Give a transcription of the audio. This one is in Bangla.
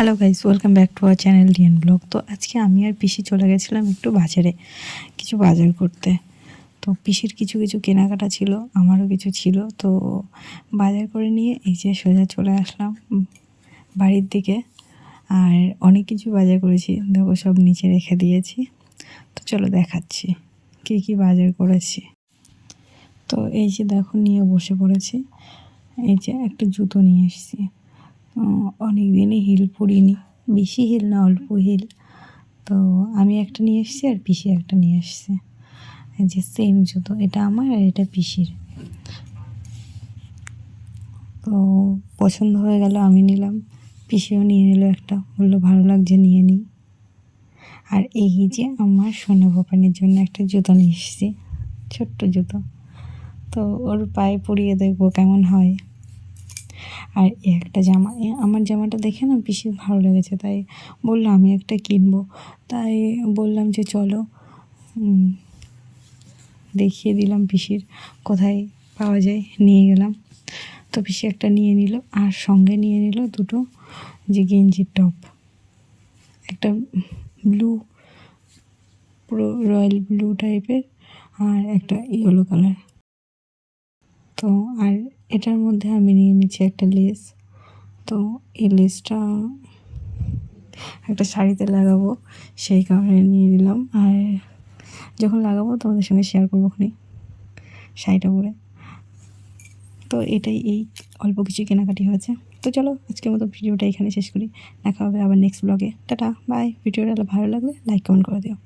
Hello guys welcome back to our channel DN blog তো আজকে আমি আর পিসি চলে গেছিলাম একটু বাজারে, কিছু বাজার করতে। তো পিসির কিছু কিছু কেনাকাটা ছিল, আমারও কিছু ছিল। তো বাজার করে নিয়ে এই যে সোজা চলে আসলাম বাড়ির দিকে। আর অনেক কিছু বাজার করেছি, দেখো সব নিচে রেখে দিয়েছি। তো চলো দেখাচ্ছি, কী কী বাজার করেছি। তো এই যে দেখো নিয়ে বসে পড়েছি, এই যে একটা জুতো নিয়ে এসেছি। অনেক দিনই হিল পরিনি বেশি হিল না, অল্প হিল। তো আমি একটা নিয়ে এসেছি আর পিসি একটা নিয়ে এসছে। যে সেম জুতো, এটা আমার আর এটা পিসির। তো পছন্দ হয়ে গেল, আমি নিলাম। পিসিও নিয়ে নিল একটা, বলল, ভালো লাগছে, নিয়ে নিই। আর এই যে আমার সোনা বাপানের জন্য একটা জুতো নিয়ে এসেছি, ছোট্ট জুতো। তো ওর পায়ে পরিয়ে দেখব কেমন হয়। আর একটা জামা আমার জামাটা দেখে না বেশি ভালো লেগেছে, তাই বলল আমি একটা কিনবো। তাই বললাম যে চলো দেখিয়ে দিলাম পিসির কোথায় পাওয়া যায়, নিয়ে গেলাম। তো পিসি একটা নিয়ে নিল, আর সঙ্গে নিয়ে নিল দুটো যে গেঞ্জির টপ। একটা ব্লু, পুরো রয়্যাল ব্লু টাইপের, আর একটা ইয়েলো কালার। তো আর এটার মধ্যে আমি নিয়ে নিচ্ছি একটা লেস তো এই লেসটা একটা শাড়িতে লাগাবো, সেই কারণে নিয়ে নিলাম। আর যখন লাগাবো তোমাদের সঙ্গে শেয়ার করব ওখানে শাড়িটা পরে। তো এটাই এই অল্প কিছু কেনাকাটি হয়েছে। তো চলো আজকের মতো ভিডিওটা এখানে শেষ করি। দেখা হবে আবার নেক্সট ব্লগে টাটা বাই ভিডিওটা ভালো লাগলে লাইক কমেন্ট করে দিও।